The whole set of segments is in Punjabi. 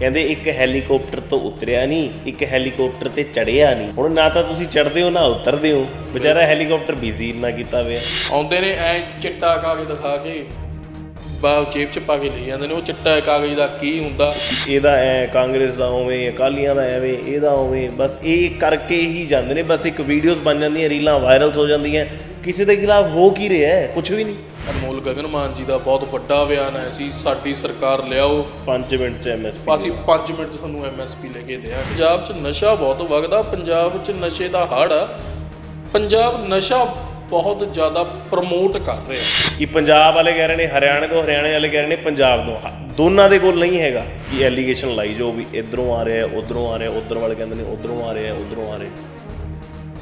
ਕਹਿੰਦੇ ਇੱਕ ਹੈਲੀਕਾਪਟਰ ਤੋਂ ਉਤਰਿਆ ਨਹੀਂ ਇੱਕ ਹੈਲੀਕਾਪਟਰ ਤੇ ਚੜਿਆ ਨਹੀਂ। ਹੁਣ ਨਾ ਤਾਂ ਤੁਸੀਂ ਚੜਦੇ ਹੋ ਨਾ ਉਤਰਦੇ ਹੋ। ਵਿਚਾਰਾ ਹੈਲੀਕਾਪਟਰ ਬਿਜ਼ੀ ਨਾ ਕੀਤਾ ਹੋਇਆ ਆਉਂਦੇ ਨੇ ਐ ਚਿੱਟਾ ਕਾਗਜ਼ ਦਿਖਾ ਕੇ ਬਾ ਜੇਬ ਚ ਪਾ ਕੇ ਲੈ ਜਾਂਦੇ ਨੇ। ਉਹ ਚਿੱਟਾ ਕਾਗਜ਼ ਦਾ ਕੀ ਹੁੰਦਾ? ਇਹਦਾ ਐ ਕਾਂਗਰਸ ਦਾ ਉਵੇਂ ਅਕਾਲੀਆਂ ਦਾ ਐਵੇਂ ਇਹਦਾ ਉਵੇਂ ਬਸ ਇਹ ਕਰਕੇ ਹੀ ਜਾਂਦੇ ਨੇ। ਬਸ ਇੱਕ ਵੀਡੀਓਜ਼ ਬਣ ਜਾਂਦੀਆਂ ਰੀਲਾਂ ਵਾਇਰਲਸ ਹੋ ਜਾਂਦੀਆਂ। ਕਿਸੇ ਦੇ ਖਿਲਾਫ ਹੋ ਕੀ ਰਿਹਾ? ਹੈ ਕੁਝ ਵੀ ਨਹੀਂ। ਅਨਮੋਲ ਗਗਨ ਮਾਨ ਜੀ ਦਾ ਬਹੁਤ ਵੱਡਾ ਬਿਆਨ ਹੈ ਸੀ ਸਾਡੀ ਸਰਕਾਰ ਲਿਆਓ। 5 ਮਿੰਟ ਚ ਐਮਐਸਪੀ ਅਸੀਂ 5 ਮਿੰਟ 'ਚ ਤੁਹਾਨੂੰ ਐਮਐਸਪੀ ਲੈ ਕੇ ਦਿਆਂਗੇ। ਪੰਜਾਬ 'ਚ ਨਸ਼ਾ ਬਹੁਤ ਵਗਦਾ ਪੰਜਾਬ 'ਚ ਨਸ਼ੇ ਦਾ ਹੜ ਆ। ਪੰਜਾਬ ਨਸ਼ਾ ਬਹੁਤ ਜ਼ਿਆਦਾ ਪ੍ਰਮੋਟ ਕਰ ਰਿਹਾ। ਕਿ ਪੰਜਾਬ ਵਾਲੇ ਕਹਿ ਰਹੇ ਨੇ ਹਰਿਆਣੇ ਤੋਂ ਹਰਿਆਣੇ ਵਾਲੇ ਕਹਿ ਰਹੇ ਨੇ ਪੰਜਾਬ ਤੋਂ। ਦੋਨਾਂ ਦੇ ਕੋਲ ਨਹੀਂ ਹੈਗਾ ਕਿ ਐਲੀਗੇਸ਼ਨ ਲਾਈ ਜੋ ਵੀ ਇਧਰੋਂ ਆ ਰਿਹਾ ਉਧਰੋਂ ਆ ਰਿਹਾ ਉਧਰ ਵਾਲੇ ਕਹਿੰਦੇ ਨੇ ਉਧਰੋਂ ਆ ਰਿਹਾ ਉਧਰੋਂ ਆ ਰਿਹਾ।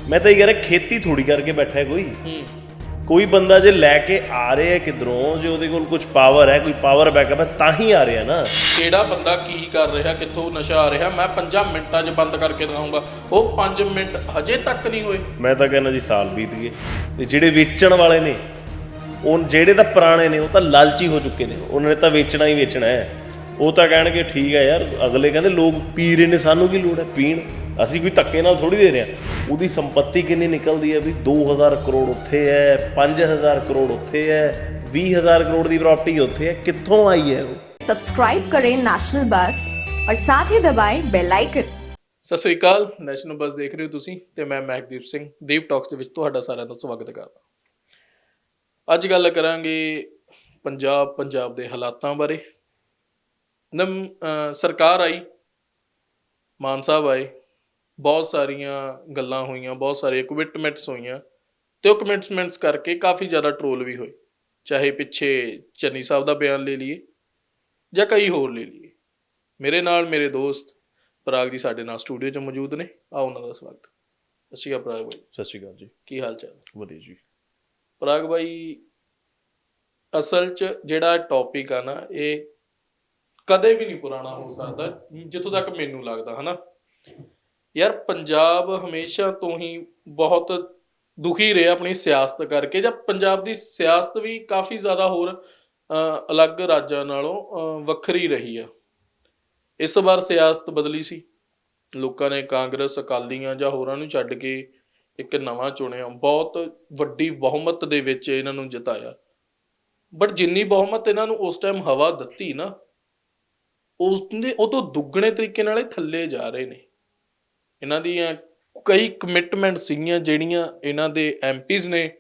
ਮੈਂ ਤਾਂ ਇਹ ਕਹਿ ਰਿਹਾ ਖੇਤੀ ਥੋੜੀ ਕਰਕੇ ਬੈਠਾ ਹੈ ਕੋਈ। ਹੂੰ। ਕੋਈ ਬੰਦਾ ਜੇ ਲੈ ਕੇ ਆ ਰਿਹਾ ਹੈ ਕਿਧਰੋਂ ਜੇ ਉਹਦੇ ਕੋਲ ਕੁਝ ਪਾਵਰ ਹੈ ਕੋਈ ਪਾਵਰ ਬੈਕਅਪ ਹੈ ਤਾਂ ਹੀ ਆ ਰਿਹਾ ਨਾ। ਕਿਹੜਾ ਬੰਦਾ ਕੀ ਕਰ ਰਿਹਾ ਕਿੱਥੋਂ ਨਸ਼ਾ ਆ ਰਿਹਾ ਮੈਂ 5 ਮਿੰਟਾਂ 'ਚ ਬੰਦ ਕਰਕੇ ਦਿਖਾਉਂਗਾ। ਉਹ 5 ਮਿੰਟ ਹਜੇ ਤੱਕ ਨਹੀਂ ਹੋਏ। ਮੈਂ ਤਾਂ ਕਹਿੰਦਾ ਜੀ ਸਾਲ ਬੀਤ ਗਏ। ਤੇ ਜਿਹੜੇ ਵੇਚਣ ਵਾਲੇ ਨੇ ਉਹ ਜਿਹੜੇ ਤਾਂ ਪੁਰਾਣੇ ਨੇ ਉਹ ਤਾਂ ਲਾਲਚੀ ਹੋ ਚੁੱਕੇ ਨੇ। ਉਹਨਾਂ ਨੇ ਤਾਂ ਵੇਚਣਾ ਹੀ ਵੇਚਣਾ ਹੈ। ਉਹ ਤਾਂ ਕਹਿਣਗੇ ਠੀਕ ਹੈ ਯਾਰ ਅਗਲੇ ਕਹਿੰਦੇ ਲੋਕ ਪੀ ਰਹੇ ਨੇ ਸਾਨੂੰ ਕੀ ਲੋੜ ਹੈ? ਪੀਣ? ਅਸੀਂ ਕੋਈ ਧੱਕੇ ਨਾਲ ਥੋੜੀ ਦੇ ਰਹੇ ਹਾਂ। ਉਹਦੀ ਸੰਪਤੀ ਕਿੰਨੀ ਨਿਕਲਦੀ ਹੈ ਵੀ 2000 ਕਰੋੜ ਉੱਥੇ ਹੈ 5000 ਕਰੋੜ ਉੱਥੇ ਹੈ 20000 ਕਰੋੜ ਦੀ ਪ੍ਰਾਪਰਟੀ ਉੱਥੇ ਹੈ। ਕਿੱਥੋਂ ਆਈ ਹੈ ਉਹ? ਸਬਸਕ੍ਰਾਈਬ ਕਰੇ ਨੈਸ਼ਨਲ ਬੱਸ ਔਰ ਸਾਥ ਹੀ ਦਬਾਏ ਬੈਲ ਆਈਕਨ ਸਤਿ ਸ੍ਰੀ ਅਕਾਲ ਨੈਸ਼ਨਲ ਬੱਸ ਦੇਖ ਰਹੇ ਹੋ ਤੁਸੀਂ ਤੇ ਮੈਂ ਮਹਿਕਦੀਪ ਸਿੰਘ ਦੀਪ ਟਾਕਸ ਦੇ ਵਿੱਚ ਤੁਹਾਡਾ ਸਾਰਿਆਂ ਦਾ ਸਵਾਗਤ ਕਰਦਾ ਅੱਜ ਗੱਲ ਕਰਾਂਗੇ ਪੰਜਾਬ ਪੰਜਾਬ ਦੇ ਹਾਲਾਤਾਂ ਬਾਰੇ। ਨਮ ਸਰਕਾਰ ਆਈ ਮਾਨ ਸਾਹਿਬ ਆਏ ਬਹੁਤ ਸਾਰੀਆਂ ਗੱਲਾਂ ਹੋਈਆਂ ਬਹੁਤ ਸਾਰੇ ਕਮਿਟਮੈਂਟਸ ਹੋਈਆਂ ਤੇ ਉਹ ਕਮਿਟਮੈਂਟਸ ਕਰਕੇ ਕਾਫੀ ਜ਼ਿਆਦਾ ਟ੍ਰੋਲ ਵੀ ਹੋਏ। ਚਾਹੇ ਪਿੱਛੇ ਚੰਨੀ ਸਾਹਿਬ ਦਾ ਬਿਆਨ ਲੈ ਲਈਏ ਜਾਂ ਕਈ ਹੋਰ ਲੈ ਲਈਏ। ਮੇਰੇ ਨਾਲ ਮੇਰੇ ਦੋਸਤ ਪਰਾਗ ਜੀ ਸਾਡੇ ਨਾਲ ਸਟੂਡੀਓ 'ਚ ਮੌਜੂਦ ਨੇ। ਆ ਉਹਨਾਂ ਦਾ ਸਵਾਗਤ। ਸਤਿ ਸ਼੍ਰੀ ਅਕਾਲ ਪਰਾਗ ਬਾਈ। ਸਤਿ ਸ਼੍ਰੀ ਅਕਾਲ ਜੀ। ਕੀ ਹਾਲ ਚਾਲ? ਵਧੀਆ ਜੀ। ਪਰਾਗ ਬਾਈ ਅਸਲ 'ਚ ਜਿਹੜਾ ਟੌਪਿਕ ਆ ਨਾ ਇਹ ਕਦੇ ਵੀ ਨਹੀਂ ਪੁਰਾਣਾ ਹੋ ਸਕਦਾ ਜਿੱਥੋਂ ਤੱਕ ਮੈਨੂੰ ਲੱਗਦਾ ਹਨਾ? ਯਾਰ ਪੰਜਾਬ ਹਮੇਸ਼ਾ ਤੋਂ ਹੀ ਬਹੁਤ ਦੁਖੀ ਰਿਹਾ ਆਪਣੀ ਸਿਆਸਤ ਕਰਕੇ ਜਾਂ ਪੰਜਾਬ ਦੀ ਸਿਆਸਤ ਵੀ ਕਾਫੀ ਜ਼ਿਆਦਾ ਹੋਰ ਅਹ, ਅਲੱਗ ਰਾਜਾਂ ਨਾਲੋਂ ਅਹ, ਵੱਖਰੀ ਰਹੀ ਆ। ਇਸ ਵਾਰ ਸਿਆਸਤ ਬਦਲੀ ਸੀ। ਲੋਕਾਂ ਨੇ ਕਾਂਗਰਸ ਅਕਾਲੀਆਂ ਜਾਂ ਹੋਰਾਂ ਨੂੰ ਛੱਡ ਕੇ ਇੱਕ ਨਵਾਂ ਚੁਣਿਆ। ਬਹੁਤ ਵੱਡੀ ਬਹੁਮਤ ਦੇ ਵਿੱਚ ਇਹਨਾਂ ਨੂੰ ਜਿਤਾਇਆ। ਬਟ ਜਿੰਨੀ ਬਹੁਮਤ ਇਹਨਾਂ ਨੂੰ ਉਸ ਟਾਈਮ ਹਵਾ ਦਿੱਤੀ ਨਾ ਉਸ ਦੇ ਉਹ ਤੋਂ ਦੁੱਗਣੇ ਤਰੀਕੇ ਨਾਲ ਇਹ ਥੱਲੇ ਜਾ ਰਹੇ ਨੇ। ਇਹਨਾਂ ਦੀਆਂ ਕਈ ਕਮਿਟਮੈਂਟ ਸੀਗੀਆਂ ਜਿਹੜੀਆਂ ਇਹਨਾਂ ਦੇ ਐਮਪੀਜ਼ ਨੇ।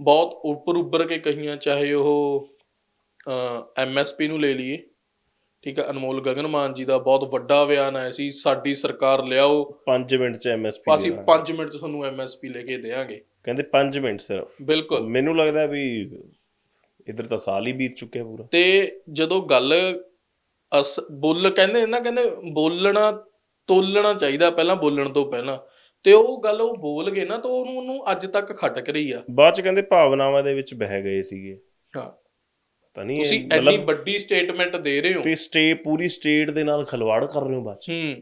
ਬਹੁਤ ਉੱਪਰ ਉੱਪਰ ਕੇ ਕਹੀਆਂ ਚਾਹੇ ਉਹ ਐਮਐਸਪੀ ਨੂੰ ਲੈ ਲਈਏ। ਠੀਕ ਹੈ ਅਨਮੋਲ ਗਗਨ ਮਾਨ ਜੀ ਦਾ ਬਹੁਤ ਵੱਡਾ ਬਿਆਨ ਆਇਆ ਸੀ ਸਾਡੀ ਸਰਕਾਰ ਲਿਆਓ। 5 ਮਿੰਟ ਚ ਐਮਐਸਪੀ ਅਸੀਂ 5 ਮਿੰਟ 'ਚ ਤੁਹਾਨੂੰ ਐਮਐਸਪੀ ਲੈ ਕੇ ਦੇਵਾਂਗੇ। ਕਹਿੰਦੇ 5 ਮਿੰਟ ਸਿਰਫ। ਬਿਲਕੁਲ। ਮੈਨੂੰ ਲੱਗਦਾ ਵੀ ਇਧਰ ਤਾਂ ਸਾਲ ਹੀ ਬੀਤ ਚੁੱਕਿਆ ਪੂਰਾ। ਤੇ ਜਦੋਂ ਗੱਲ ਅਸ ਬੋਲ ਕਹਿੰਦੇ ਨਾ ਕਹਿੰਦੇ ਬੋਲਣਾ ਤੋਲਣਾ ਚਾਹੀਦਾ ਪਹਿਲਾਂ ਬੋਲਣ ਤੋਂ ਪਹਿਲਾਂ। ਤੇ ਉਹ ਗੱਲ ਉਹ ਬੋਲ ਗਏ ਨਾ ਤਾਂ ਉਹਨੂੰ ਉਹਨੂੰ ਅੱਜ ਤੱਕ ਖਟਕ ਰਹੀ ਆ। ਬਾਅਦ ਚ ਕਹਿੰਦੇ ਭਾਵਨਾਵਾਂ ਦੇ ਵਿੱਚ ਬਹਿ ਗਏ ਸੀਗੇ। ਹਾਂ। ਪਤਾ ਨਹੀਂ ਤੁਸੀਂ ਐਨੀ ਵੱਡੀ ਸਟੇਟਮੈਂਟ ਦੇ ਰਹੇ ਹੋ। ਤੇ ਸਟੇ ਪੂਰੀ ਸਟੇਟ ਦੇ ਨਾਲ ਖਲਵਾੜ ਕਰ ਰਹੇ ਹੋ ਬਾਅਦ ਚ। ਹੂੰ।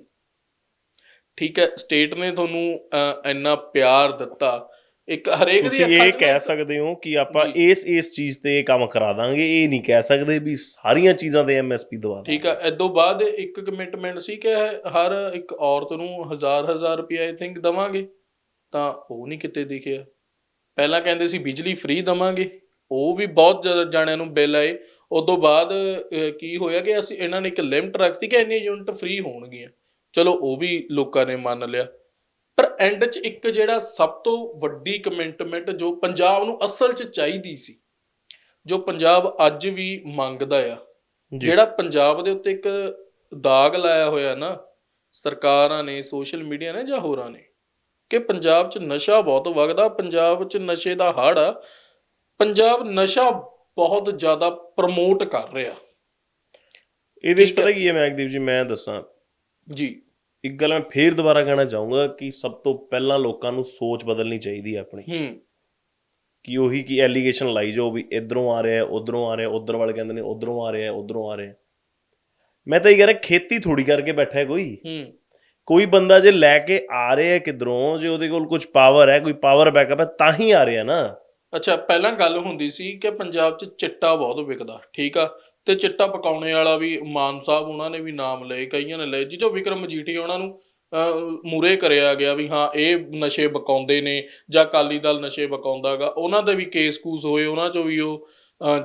ਠੀਕ ਹੈ ਸਟੇਟ ਨੇ ਤੁਹਾਨੂੰ ਇੰਨਾ ਪਿਆਰ ਦਿੱਤਾ। ਇੱਕ ਹਰੇਕ ਦੀ ਤੁਸੀਂ ਅੱਖਾਂ ਇਹ 'ਚ ਨਾ ਕਹਿ ਇੱਕ- ਸਕਦੇ ਹੋ ਕਿ ਆਪਾਂ। ਇਸ ਇਸ ਚੀਜ਼ ਤੇ ਇਹ ਕੰਮ ਕਰਾ ਦਾਂਗੇ। ਇਹ ਨਹੀਂ ਕਹਿ ਸਕਦੇ ਵੀ ਸਾਰੀਆਂ ਚੀਜ਼ਾਂ ਤੇ ਐਮਐਸਪੀ ਦਵਾ। ਠੀਕ ਆ ਇਦੋਂ ਬਾਅਦ ਇੱਕ ਕਮਿਟਮੈਂਟ ਸੀ ਕਿ ਹਰ ਇੱਕ ਔਰਤ ਨੂੰ ਹਜ਼ਾਰ ਹਜ਼ਾਰ ਰੁਪਏ ਆਈ ਥਿੰਕ ਦਵਾਂਗੇ। ਤਾਂ ਉਹ ਨਹੀਂ ਕਿਤੇ ਦਿਖਿਆ। ਪਹਿਲਾਂ ਕਹਿੰਦੇ ਸੀ ਬਿਜਲੀ ਫ੍ਰੀ ਦਵਾਂਗੇ। ਉਹ ਵੀ ਬਹੁਤ ਜ਼ਿਆਦਾ ਜਾਣਿਆਂ ਨੂੰ ਬਿੱਲ ਆਏ। ਉਦੋਂ ਬਾਅਦ ਅਹ, ਕੀ ਹੋਇਆ ਕਿ ਅਸੀਂ ਇਹਨਾਂ ਨੇ ਇੱਕ ਲਿਮਟ ਰੱਖਤੀ ਕਿ ਇੰਨੀ ਯੂਨਿਟ ਫ੍ਰੀ ਹੋਣਗੀਆਂ। ਚਲੋ ਉਹ ਵੀ ਲੋਕਾਂ ਨੇ ਮੰਨ ਲਿਆ। ਪਰ ਐਂਡ 'ਚ ਇੱਕ ਜਿਹੜਾ ਸਭ ਤੋਂ ਵੱਡੀ ਕਮਿਟਮੈਂਟ ਜੋ ਪੰਜਾਬ ਨੂੰ ਅਸਲ 'ਚ ਚਾਹੀਦੀ ਸੀ ਜੋ ਪੰਜਾਬ ਅੱਜ ਵੀ ਮੰਗਦਾ ਆ। ਜਿਹੜਾ ਪੰਜਾਬ ਦੇ ਉੱਤੇ ਇੱਕ ਦਾਗ ਲਾਇਆ ਹੋਇਆ ਨਾ ਸਰਕਾਰਾਂ ਨੇ ਸੋਸ਼ਲ ਮੀਡੀਆ ਨੇ ਜਾਂ ਹੋਰਾਂ ਨੇ ਕਿ ਪੰਜਾਬ 'ਚ ਨਸ਼ਾ ਬਹੁਤ ਵਗਦਾ ਪੰਜਾਬ 'ਚ ਨਸ਼ੇ ਦਾ ਹੜ ਆ ਪੰਜਾਬ ਨਸ਼ਾ ਬਹੁਤ ਜ਼ਿਆਦਾ ਪ੍ਰਮੋਟ ਕਰ ਰਿਹਾ ਇਹਦੇ ਵਿੱਚ। ਪਤਾ ਕੀ ਹੈ ਮੈਗਦੀਪ ਜੀ ਮੈਂ ਦੱਸਾਂ ਜੀ ਇੱਕ ਗੱਲ ਮੈਂ ਫੇਰ ਦੁਬਾਰਾ ਕਹਿਣਾ ਚਾਹੂੰਗਾ ਕਿ ਸਭ ਤੋਂ ਪਹਿਲਾਂ ਲੋਕਾਂ ਨੂੰ ਸੋਚ ਬਦਲਣੀ ਚਾਹੀਦੀ ਹੈ ਆਪਣੀ। ਹੂੰ। ਕਿ ਉਹੀ ਕੀ ਐਲੀਗੇਸ਼ਨ ਲਾਈ ਜੋ ਵੀ ਇਧਰੋਂ ਆ ਰਿਹਾ ਉਧਰੋਂ ਆ ਰਿਹਾ ਉਧਰ ਵਾਲੇ ਕਹਿੰਦੇ ਨੇ ਉਧਰੋਂ ਆ ਰਿਹਾ ਉਧਰੋਂ ਆ ਰਿਹਾ। ਮੈਂ ਤਾਂ ਇਹ ਕਹਿ ਰਿਹਾ ਖੇਤੀ ਥੋੜੀ ਕਰਕੇ ਬੈਠਾ ਹੈ ਕੋਈ। ਹੂੰ। ਕੋਈ ਬੰਦਾ ਜੇ ਲੈ ਕੇ ਆ ਰਿਹਾ ਹੈ ਕਿਧਰੋਂ ਜੇ ਉਹਦੇ ਕੋਲ ਕੁਝ ਪਾਵਰ ਹੈ ਕੋਈ ਪਾਵਰ ਬੈਕਅਪ ਹੈ ਤਾਂ ਹੀ ਆ ਰਿਹਾ ਨਾ। ਅੱਛਾ ਪਹਿਲਾਂ ਗੱਲ ਹੁੰਦੀ ਸੀ ਕਿ ਪੰਜਾਬ 'ਚ ਚਿੱਟਾ ਬਹੁਤ ਵਿਕਦਾ ਠੀਕ ਆ? ਤੇ ਚਿੱਟਾ ਪਕਾਉਣੇ ਵਾਲਾ ਵੀ ਮਾਨ ਸਾਹਿਬ ਉਹਨਾਂ ਨੇ ਵੀ ਨਾਮ ਲਏ ਕਈਆਂ ਨੇ ਲਏ ਜਿਚੋ ਵਿਕਰਮ ਮਜੀਠੀਆ ਉਹਨਾਂ ਨੂੰ ਮੂਰੇ ਕਰਿਆ ਗਿਆ ਵੀ ਹਾਂ ਇਹ ਨਸ਼ੇ ਬਕਾਉਂਦੇ ਨੇ ਜਾਂ ਅਕਾਲੀ ਦਲ ਨਸ਼ੇ ਬਕਾਉਂਦਾਗਾ ਉਹਨਾਂ ਦੇ ਵੀ ਕੇਸ ਕੂਸ ਹੋਏ ਉਹਨਾਂ ਚੋਂ ਵੀ ਉਹ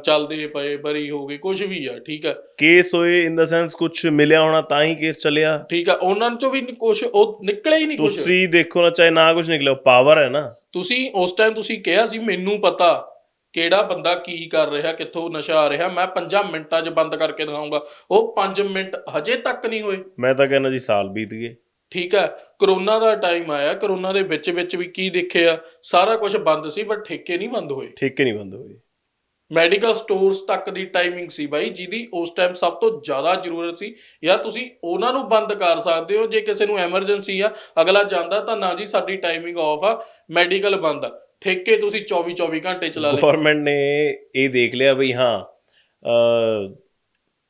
ਚੱਲਦੇ ਪਏ ਬਰੀ ਹੋ ਗਏ ਕੁਝ ਵੀ ਆ ਠੀਕ ਆ। ਕੇਸ ਹੋਏ ਇਨ ਦਾ ਸੈਂਸ ਕੁਝ ਮਿਲਿਆ ਹੋਣਾ ਤਾਂ ਹੀ ਕੇਸ ਚੱਲਿਆ। ਠੀਕ ਆ ਉਹਨਾਂ ਚੋਂ ਵੀ ਕੁਝ ਉਹ ਨਿਕਲੇ ਹੀ ਨਹੀਂ ਕੁਝ ਤੁਸੀਂ ਦੇਖੋ ਨਾ ਚਾਹੇ ਨਾ ਕੁਝ ਨਿਕਲਿਆ ਪਾਵਰ ਹੈ ਨਾ। ਤੁਸੀਂ ਉਸ ਟਾਈਮ ਤੁਸੀਂ ਕਿਹਾ ਸੀ ਮੈਨੂੰ ਪਤਾ ਕਿਹੜਾ ਬੰਦਾ ਕੀ ਕਰ ਰਿਹਾ ਕਿੱਥੋਂ ਨਸ਼ਾ ਆ ਰਿਹਾ ਮੈਂ 5 ਮਿੰਟਾਂ 'ਚ ਬੰਦ ਕਰਕੇ ਦਿਖਾਉਂਗਾ। ਉਹ 5 ਮਿੰਟ ਹਜੇ ਤੱਕ ਨਹੀਂ ਹੋਏ। ਮੈਂ ਤਾਂ ਕਹਿੰਦਾ ਜੀ ਸਾਲ ਬੀਤ ਗਏ। ਠੀਕ ਹੈ ਕਰੋਨਾ ਦਾ ਟਾਈਮ ਆਇਆ ਕਰੋਨਾ ਦੇ ਵਿੱਚ ਵਿੱਚ ਵੀ ਕੀ ਦੇਖਿਆ ਸਾਰਾ ਕੁਝ ਬੰਦ ਸੀ ਪਰ ਠੇਕੇ ਨਹੀਂ ਬੰਦ ਹੋਏ। ਠੇਕੇ ਨਹੀਂ ਬੰਦ ਹੋਏ। ਮੈਡੀਕਲ ਸਟੋਰਸ ਤੱਕ ਦੀ ਟਾਈਮਿੰਗ ਸੀ ਬਾਈ ਜਿਹਦੀ ਉਸ ਟਾਈਮ ਸਭ ਤੋਂ ਜ਼ਿਆਦਾ ਜ਼ਰੂਰਤ ਸੀ। ਯਾਰ ਤੁਸੀਂ ਉਹਨਾਂ ਨੂੰ ਬੰਦ ਕਰ ਸਕਦੇ ਹੋ ਜੇ ਕਿਸੇ ਨੂੰ ਐਮਰਜੈਂਸੀ ਆ ਅਗਲਾ ਜਾਂਦਾ ਤਾਂ ਨਾ ਜੀ ਸਾਡੀ ਟਾਈਮਿੰਗ ਆਫ ਆ ਮੈਡੀਕਲ ਬੰਦ ਆ। ਠੇਕੇ ਤੁਸੀਂ 24 24 ਘੰਟੇ ਚਲਾ ਲਏ ਗਵਰਨਮੈਂਟ ਨੇ ਇਹ ਦੇਖ ਲਿਆ ਬਈ ਹਾਂ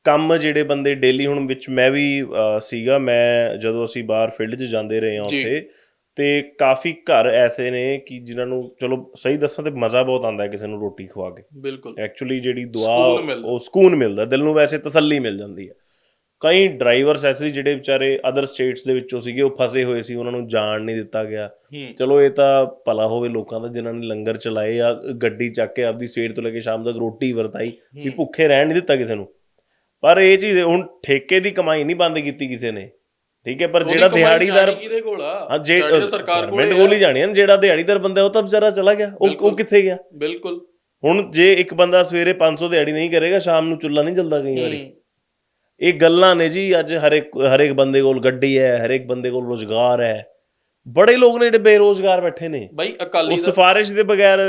ਕੰਮ ਜਿਹੜੇ ਬੰਦੇ ਡੇਲੀ ਹੁਣ ਵਿੱਚ ਮੈਂ ਵੀ ਸੀਗਾ ਮੈਂ ਜਦੋਂ ਅਸੀਂ ਬਾਹਰ ਫੀਲਡ 'ਚ ਜਾਂਦੇ ਰਹੇ ਹਾਂ। ਉੱਥੇ ਤੇ ਕਾਫੀ ਘਰ ਐਸੇ ਨੇ ਕਿ ਜਿਨ੍ਹਾਂ ਨੂੰ ਚਲੋ ਸਹੀ ਦੱਸਾਂ ਤੇ ਮਜ਼ਾ ਬਹੁਤ ਆਉਂਦਾ ਹੈ ਕਿਸੇ ਨੂੰ ਰੋਟੀ ਖਵਾ ਕੇ ਬਿਲਕੁਲ ਐਕਚੁਅਲੀ ਜਿਹੜੀ ਦੁਆ। ਉਹ ਸਕੂਨ ਮਿਲਦਾ ਦਿਲ ਨੂੰ ਵੈਸੇ ਤਸੱਲੀ ਮਿਲ ਜਾਂਦੀ ਹੈ ਕਈ ਡਰਾਈਵਰਸ ਐਸੇ ਜਿਹੜੇ ਵਿਚਾਰੇ ਅਦਰ ਸਟੇਟਸ ਦੇ ਵਿੱਚੋਂ ਸੀਗੇ ਉਹ ਫਸੇ ਹੋਏ ਸੀ ਉਹਨਾਂ ਨੂੰ ਜਾਣ ਨਹੀਂ ਦਿੱਤਾ ਗਿਆ। ਚਲੋ ਇਹ ਤਾਂ ਭਲਾ ਹੋਵੇ ਲੋਕਾਂ ਦਾ ਜਿਨ੍ਹਾਂ ਨੇ ਲੰਗਰ ਚਲਾਏ ਆ ਗੱਡੀ ਚੱਕ ਕੇ ਆਪਦੀ ਸਵੇਰ ਤੋਂ ਲੈ ਕੇ ਸ਼ਾਮ ਤੱਕ ਰੋਟੀ ਵਰਤਾਈ ਵੀ। ਭੁੱਖੇ ਰਹਿਣ ਨਹੀਂ ਦਿੱਤਾ ਕਿਸੇ ਨੂੰ। ਪਰ ਇਹ ਚੀਜ਼ ਹੁਣ ਠੇਕੇ ਦੀ ਕਮਾਈ ਨਹੀਂ ਬੰਦ ਕੀਤੀ ਕਿਸੇ ਨੇ। ਠੀਕ ਹੈ ਪਰ ਜਿਹੜਾ ਦਿਹਾੜੀਦਾਰ ਕਿਹਦੇ ਕੋਲ ਆ? ਹਾਂ ਜੇ ਸਰਕਾਰ ਕੋਲ ਕੋਲ ਹੀ ਜਾਣੀ ਹੈ ਜਿਹੜਾ ਦਿਹਾੜੀਦਾਰ ਬੰਦਾ ਉਹ ਤਾਂ ਵਿਚਾਰਾ ਚਲਾ ਗਿਆ। ਉਹ ਉਹ। ਕਿੱਥੇ ਗਿਆ? ਬਿਲਕੁਲ। ਹੁਣ ਜੇ ਇੱਕ ਬੰਦਾ ਸਵੇਰੇ 500 ਦਿਹਾੜੀ ਨਹੀਂ ਕਰੇਗਾ ਸ਼ਾਮ ਨੂੰ ਚੁੱਲ੍ਹਾ ਨਹੀਂ ਜਲਦਾ ਕਈ ਵਾਰੀ। ਇਹ ਗੱਲਾਂ ਨੇ ਜੀ ਅੱਜ ਹਰ ਇੱਕ ਹਰ ਇੱਕ ਬੰਦੇ ਕੋਲ ਗੱਡੀ ਹੈ ਹਰ ਇੱਕ ਬੰਦੇ ਕੋਲ ਰੋਜ਼ਗਾਰ ਹੈ। ਬੜੇ ਲੋਕ ਨੇ ਜਿਹੜੇ ਬੇਰੋਜ਼ਗਾਰ ਬੈਠੇ ਨੇ। ਬਾਈ ਅਕਾਲੀ ਉਹ ਸਿਫਾਰਿਸ਼ ਦੇ ਬਗੈਰ